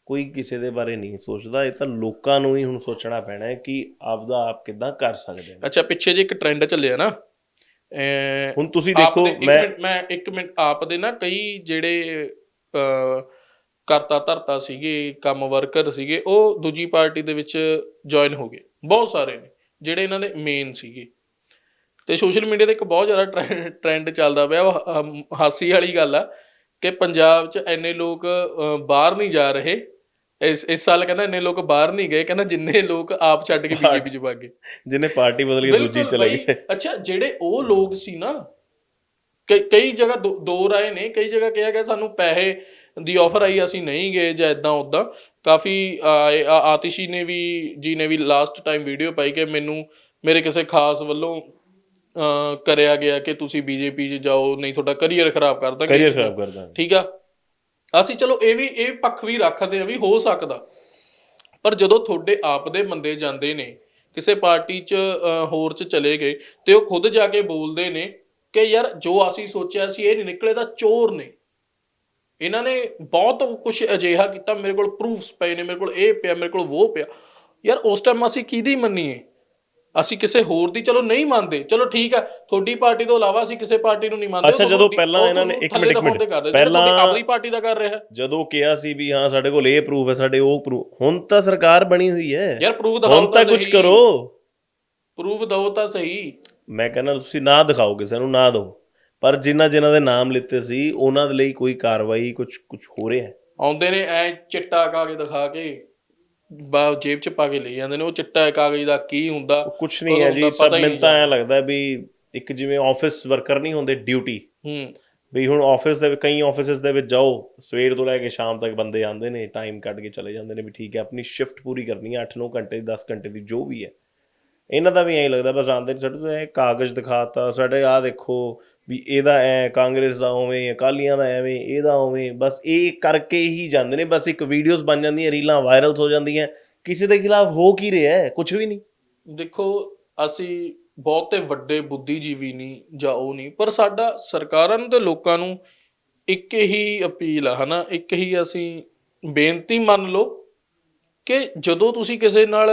ਕੋਈ ਕਿਸੇ ਦੇ ਬਾਰੇ ਨਹੀਂ ਸੋਚਦਾ ਇਹ ਤਾਂ ਲੋਕਾਂ ਨੂੰ ਹੀ ਹੁਣ ਸੋਚਣਾ ਪੈਣਾ ਹੈ ਕਿ ਆਪਦਾ ਆਪ ਕਿੱਦਾਂ ਕਰ ਸਕਦੇ ਨੇ। ਅੱਛਾ ਪਿੱਛੇ ਜੇ ਇੱਕ ਟ੍ਰੈਂਡ ਚੱਲਿਆ ਨਾ ਹੁਣ ਤੁਸੀਂ ਦੇਖੋ ਮੈਂ ਮੈਂ ਇੱਕ ਮਿੰਟ ਆਪ ਦੇ ਨਾ ਕਈ ਜਿਹੜੇ ਕਰਤਾ ਧਰਤਾ ਸੀਗੇ ਕੰਮ ਵਰਕਰ ਸੀਗੇ ਉਹ ਦੂਜੀ ਪਾਰਟੀ ਦੇ ਵਿੱਚ ਜੁਆਇਨ ਹੋ ਗਏ। ਬਹੁਤ ਸਾਰੇ ਨੇ ਜਿਹੜੇ ਇਹਨਾਂ ਦੇ ਮੇਨ ਸੀਗੇ। ਤੇ ਸੋਸ਼ਲ ਮੀਡੀਆ ਤੇ ਇੱਕ ਬਹੁਤ ਜ਼ਿਆਦਾ ਟ੍ਰੈਂਡ ਚੱਲਦਾ ਪਿਆ ਉਹ ਹਾਸੀ ਵਾਲੀ ਗੱਲ ਆ ਕਿ ਪੰਜਾਬ 'ਚ ਇੰਨੇ ਲੋਕ ਬਾਹਰ ਨਹੀਂ ਜਾ ਰਹੇ। ਇਸ ਇਸ ਸਾਲ ਕਹਿੰਦਾ ਇੰਨੇ ਲੋਕ ਬਾਹਰ ਨਹੀਂ ਗਏ ਕਹਿੰਦਾ ਜਿੰਨੇ ਲੋਕ ਆਪ ਛੱਡ ਕੇ ਬੀਜੇਪੀ 'ਚ ਵਗ ਗਏ ਜਿਹਨੇ ਪਾਰਟੀ ਬਦਲ ਕੇ ਦੂਜੀ ਚਲੇ। ਗਏ। ਅੱਛਾ ਜਿਹੜੇ ਉਹ ਲੋਕ ਸੀ ਨਾ ਕਈ ਜਗ੍ਹਾ ਦੋ- ਰਾਏ ਨੇ ਕਈ ਜਗ੍ਹਾ ਕਿਹਾ ਗਿਆ ਸਾਨੂੰ ਪੈਸੇ ਦੀ ਆਫਰ ਆਈ ਅਸੀਂ ਨਹੀਂ ਗਏ ਜਾਂ ਇਦਾਂ ਉਦਾਂ ਕਾਫੀ ਆਤਿਸ਼ੀ ਨੇ ਵੀ ਜੀ ਨੇ ਵੀ ਲਾਸਟ ਟਾਈਮ ਵੀਡੀਓ ਪਾਈ ਕਿ ਮੈਨੂੰ ਮੇਰੇ ਕਿਸੇ ਖਾਸ ਵੱਲੋਂ ਕਰਿਆ ਗਿਆ ਕਿ ਤੁਸੀਂ ਬੀਜੇਪੀ 'ਚ ਜਾਓ ਨਹੀਂ ਤੁਹਾਡਾ ਕਰੀਅਰ ਖਰਾਬ ਕਰ ਦਾਂਗੇ। ਕਰੀਅਰ ਖਰਾਬ ਕਰ ਦਾਂਗੇ। ਠੀਕ ਆ? ਅਸੀਂ ਚਲੋ ਇਹ ਵੀ, ਇਹ ਪੱਖ ਵੀ ਰੱਖਦੇ ਆ ਵੀ ਹੋ ਸਕਦਾ। ਪਰ ਜਦੋਂ ਤੁਹਾਡੇ ਆਪ ਦੇ ਬੰਦੇ ਜਾਂਦੇ ਨੇ, ਕਿਸੇ ਪਾਰਟੀ 'ਚ ਹੋਰ 'ਚ ਚਲੇ ਗਏ ਤੇ ਉਹ ਖੁਦ ਜਾ ਕੇ ਬੋਲਦੇ ਨੇ ਕਿ ਯਾਰ ਜੋ ਅਸੀਂ ਸੋਚਿਆ ਸੀ ਇਹ ਨਹੀਂ ਨਿਕਲੇ ਤਾਂ ਚੋਰ ਨੇ। ਇਹਨਾਂ ਨੇ ਬਹੁਤ ਕੁਝ ਅਜਿਹਾ ਕੀਤਾ, ਮੇਰੇ ਕੋਲ ਪ੍ਰੂਫਸ ਪਏ ਨੇ, ਮੇਰੇ ਕੋਲ ਇਹ ਪਿਆ, ਮੇਰੇ ਕੋਲ ਉਹ ਪਿਆ। ਯਾਰ ਉਸ ਟਾਈਮ ਅਸੀਂ ਕਿਹਦੀ ਮੰਨੀਏ? ਅਸੀਂ ਕਿਸੇ ਹੋਰ ਦੀ ਚਲੋ ਨਹੀਂ ਮੰਨਦੇ। ਚਲੋ ਠੀਕ ਆ ਤੁਹਾਡੀ ਪਾਰਟੀ ਤੋਂ ਇਲਾਵਾ ਅਸੀਂ ਕਿਸੇ ਪਾਰਟੀ ਨੂੰ ਨਹੀਂ ਮੰਨਦੇ ਅੱਛਾ, ਜਦੋਂ ਪਹਿਲਾਂ ਇਹਨਾਂ ਨੇ- ਇੱਕ ਮਿੰਟ, ਇੱਕ ਮਿੰਟ। ਪਹਿਲਾਂ- ਆਪਣੀ ਪਾਰਟੀ ਦਾ ਕਰ ਰਿਹਾ। ਜਦੋਂ ਕਿਹਾ ਸੀ ਵੀ ਹਾਂ ਸਾਡੇ ਕੋਲ ਇਹ ਪ੍ਰੂਫ ਹੈ ਸਾਡੇ ਉਹ ਪ੍ਰੂਫ ਹੁਣ ਤਾਂ ਸਰਕਾਰ ਬਣੀ ਹੋਈ ਹੈ। ਯਾਰ ਪ੍ਰੂਫ ਦਿਖਾਓ ਹੁਣ ਤਾਂ ਕੁਝ ਕਰੋ। ਪ੍ਰੂਫ ਦਿਓ ਤਾਂ ਸਹੀ। ਮੈਂ ਕਹਿੰਦਾ ਤੁਸੀਂ ਨਾ ਦਿਖਾਓ ਕਿਸੇ ਨੂੰ ਨਾ ਦਿਓ। ਪਰ ਜਿਨ੍ਹਾਂ ਜਿਨ੍ਹਾਂ ਦੇ ਨਾਮ ਲਿੱਤੇ ਸੀ ਉਹਨਾਂ ਦੇ ਲਈ ਕੋਈ ਕਾਰਵਾਈ ਕੁਝ ਕੁਝ ਹੋ ਰਿਹਾ ਹੈ। ਆਉਂਦੇ ਨੇ ਐ ਚਿੱਟਾ ਕਾਗਜ਼ ਦਿਖਾ ਕੇ। ਬਾ ਜੇਬ ਚ ਪਾ ਕੇ ਲੈ ਜਾਂਦੇ ਨੇ ਉਹ ਚਿੱਟਾ ਕਾਗਜ਼ ਦਾ ਕੀ ਹੁੰਦਾ? ਕੁਝ ਨਹੀਂ ਹੈ ਜੀ ਸਭ ਮੈਨੂੰ ਤਾਂ ਐ ਲੱਗਦਾ ਵੀ ਇੱਕ ਜਿਵੇਂ ਆਫਿਸ ਵਰਕਰ ਨਹੀਂ ਹੁੰਦੇ ਡਿਊਟੀ ਹੂੰ। ਵੀ ਹੁਣ ਆਫਿਸ ਦੇ ਕਈ ਆਫਿਸਿਸ ਦੇ ਵਿੱਚ ਜਾਓ ਸਵੇਰ ਤੋਂ ਲੈ ਕੇ ਸ਼ਾਮ ਤੱਕ ਬੰਦੇ ਆਉਂਦੇ ਨੇ ਟਾਈਮ ਕੱਢ ਕੇ ਚਲੇ ਜਾਂਦੇ ਨੇ ਵੀ ਠੀਕ ਹੈ ਆਪਣੀ ਸ਼ਿਫਟ ਪੂਰੀ ਕਰਨੀ ਹੈ 8-9 ਘੰਟੇ ਦੀ 10 ਘੰਟੇ ਦੀ ਜੋ ਵੀ ਹੈ। ਇਹਨਾਂ ਦਾ ਵੀ ਐਂ ਲੱਗਦਾ ਬਸ ਆਉਂਦੇ ਨੇ ਸਾਡੇ ਤੋਂ ਇਹ ਕਾਗਜ਼ ਦਿਖਾਤਾ ਸਾਡੇ ਆਹ ਦੇਖੋ ਵੀ ਇਹਦਾ ਐ, ਕਾਂਗਰਸ ਦਾ ਉਵੇਂ, ਅਕਾਲੀਆਂ ਦਾ ਐਵੇਂ, ਇਹਦਾ ਉਵੇਂ, ਬਸ ਇਹ ਕਰਕੇ ਹੀ ਜਾਂਦੇ ਨੇ, ਬਸ ਇੱਕ ਵੀਡੀਓਜ਼ ਬਣ ਜਾਂਦੀਆਂ, ਰੀਲਾਂ ਵਾਇਰਲਸ ਹੋ ਜਾਂਦੀਆਂ। ਕਿਸੇ ਦੇ ਖਿਲਾਫ ਹੋ ਕੀ ਰਿਹਾ ਹੈ? ਕੁਝ ਵੀ ਨਹੀਂ। ਦੇਖੋ, ਅਸੀਂ ਬਹੁਤੇ ਵੱਡੇ ਬੁੱਧੀਜੀਵੀ ਨਹੀਂ ਜਾਂ ਉਹ ਨਹੀਂ, ਪਰ ਸਾਡਾ ਸਰਕਾਰਾਂ ਨੂੰ ਤੇ ਲੋਕਾਂ ਨੂੰ ਇੱਕ ਹੀ ਅਪੀਲ ਆ, ਹਨਾ? ਇੱਕ ਹੀ ਅਸੀਂ ਬੇਨਤੀ ਮੰਨ ਲਓ ਕਿ ਜਦੋਂ ਤੁਸੀਂ ਕਿਸੇ ਨਾਲ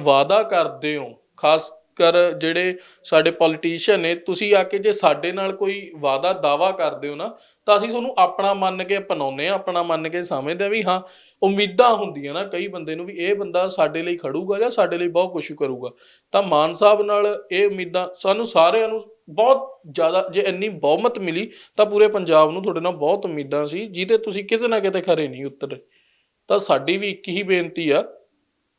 ਵਾਅਦਾ ਕਰਦੇ ਹੋ, ਖਾਸ ਕਰ ਜਿਹੜੇ ਸਾਡੇ ਪੋਲੀਟੀਸ਼ੀਅਨ ਨੇ, ਤੁਸੀਂ ਆ ਕੇ ਜੇ ਸਾਡੇ ਨਾਲ ਕੋਈ ਵਾਅਦਾ ਦਾਵਾ ਕਰਦੇ ਹੋ ਨਾ, ਤਾਂ ਅਸੀਂ ਤੁਹਾਨੂੰ ਆਪਣਾ ਮੰਨ ਕੇ ਅਪਣਾਉਂਦੇ ਆ ਆਪਣਾ ਮੰਨ ਕੇ ਸਮਝਦੇ ਆ ਵੀ ਹਾਂ, ਉਮੀਦਾਂ ਹੁੰਦੀਆਂ ਨਾ ਕਈ ਬੰਦੇ ਨੂੰ ਵੀ ਇਹ ਬੰਦਾ ਸਾਡੇ ਲਈ ਖੜੂਗਾ ਜਾਂ ਸਾਡੇ ਲਈ ਬਹੁਤ ਕੁਝ ਕਰੂਗਾ। ਤਾਂ ਮਾਨ ਸਾਹਿਬ ਨਾਲ ਇਹ ਉਮੀਦਾਂ ਸਾਨੂੰ ਸਾਰਿਆਂ ਨੂੰ ਬਹੁਤ ਜ਼ਿਆਦਾ, ਜੇ ਇੰਨੀ ਬਹੁਮਤ ਮਿਲੀ ਤਾਂ ਪੂਰੇ ਪੰਜਾਬ ਨੂੰ ਤੁਹਾਡੇ ਨਾਲ ਬਹੁਤ ਉਮੀਦਾਂ ਸੀ, ਜਿਹਦੇ ਤੁਸੀਂ ਕਿਤੇ ਨਾ ਕਿਤੇ ਖਰੇ ਨਹੀਂ ਉਤਰੇ। ਤਾਂ ਸਾਡੀ ਵੀ ਇੱਕ ਹੀ ਬੇਨਤੀ ਆ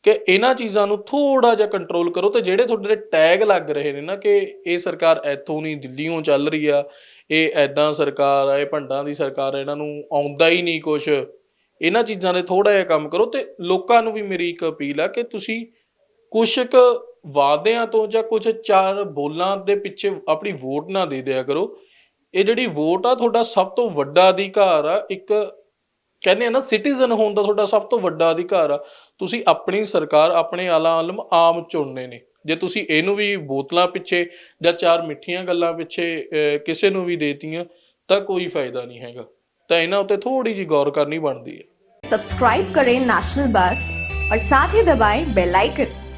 ਕਿ ਇਹਨਾਂ ਚੀਜ਼ਾਂ ਨੂੰ ਥੋੜਾ ਜਿਹਾ ਕੰਟਰੋਲ ਕਰੋ ਤੇ ਜਿਹੜੇ ਤੁਹਾਡੇ ਟੈਗ ਲੱਗ ਰਹੇ ਨੇ ਨਾ ਕਿ ਇਹ ਸਰਕਾਰ ਇੱਥੋਂ ਨਹੀਂ ਦਿੱਲੀੋਂ ਚੱਲ ਰਹੀ ਆ, ਇਹ ਐਦਾਂ ਸਰਕਾਰ ਆ, ਇਹ ਭੰਡਾਂ ਦੀ ਸਰਕਾਰ ਇਹਨਾਂ ਨੂੰ ਆਉਂਦਾ ਹੀ ਨਹੀਂ ਕੁਝ ਇਹਨਾਂ ਚੀਜ਼ਾਂ ਦੇ ਥੋੜਾ ਜਿਹਾ ਕੰਮ ਕਰੋ ਤੇ ਲੋਕਾਂ ਨੂੰ ਵੀ ਮੇਰੀ ਇੱਕ ਅਪੀਲ ਆ ਕਿ ਤੁਸੀਂ ਕੁਛ ਕੁ ਵਾਅਦਿਆਂ ਤੋਂ ਜਾਂ ਕੁਝ ਚਾਰ ਬੋਲਾਂ ਦੇ ਪਿੱਛੇ ਆਪਣੀ ਵੋਟ ਨਾ ਦੇ ਦਿਆ ਕਰੋ। ਇਹ ਜਿਹੜੀ ਵੋਟ ਆ ਤੁਹਾਡਾ ਸਭ ਤੋਂ ਵੱਡਾ ਅਧਿਕਾਰ ਆ, ਇੱਕ ਕਹਿੰਦੇ ਆ ਨਾ ਸਿਟੀਜ਼ਨ ਹੋਣ ਦਾ ਤੁਹਾਡਾ ਸਭ ਤੋਂ ਵੱਡਾ ਅਧਿਕਾਰ ਆ ਤੁਸੀਂ ਆਪਣੀ ਸਰਕਾਰ ਆਪਣੇ ਆਲਾ ਆਲਮ ਆਮ ਚੁਣਨੇ ਨੇ ਜੇ ਤੁਸੀਂ ਇਹਨੂੰ ਵੀ ਬੋਤਲਾਂ ਪਿੱਛੇ ਜਾਂ ਚਾਰ ਮਿੱਠੀਆਂ ਗੱਲਾਂ ਪਿੱਛੇ ਅਹ, ਕਿਸੇ ਨੂੰ ਵੀ ਦੇਤੀਆਂ ਤਾਂ ਕੋਈ ਫਾਇਦਾ ਨਹੀਂ ਹੈਗਾ ਤਾਂ ਇਹਨਾਂ ਉੱਤੇ ਥੋੜੀ ਜੀ ਗੌਰ ਕਰਨੀ ਬਣਦੀ ਹੈ सब्सक्राइब करें नेशनल बस और साथ ही दबाएं बेल आइकन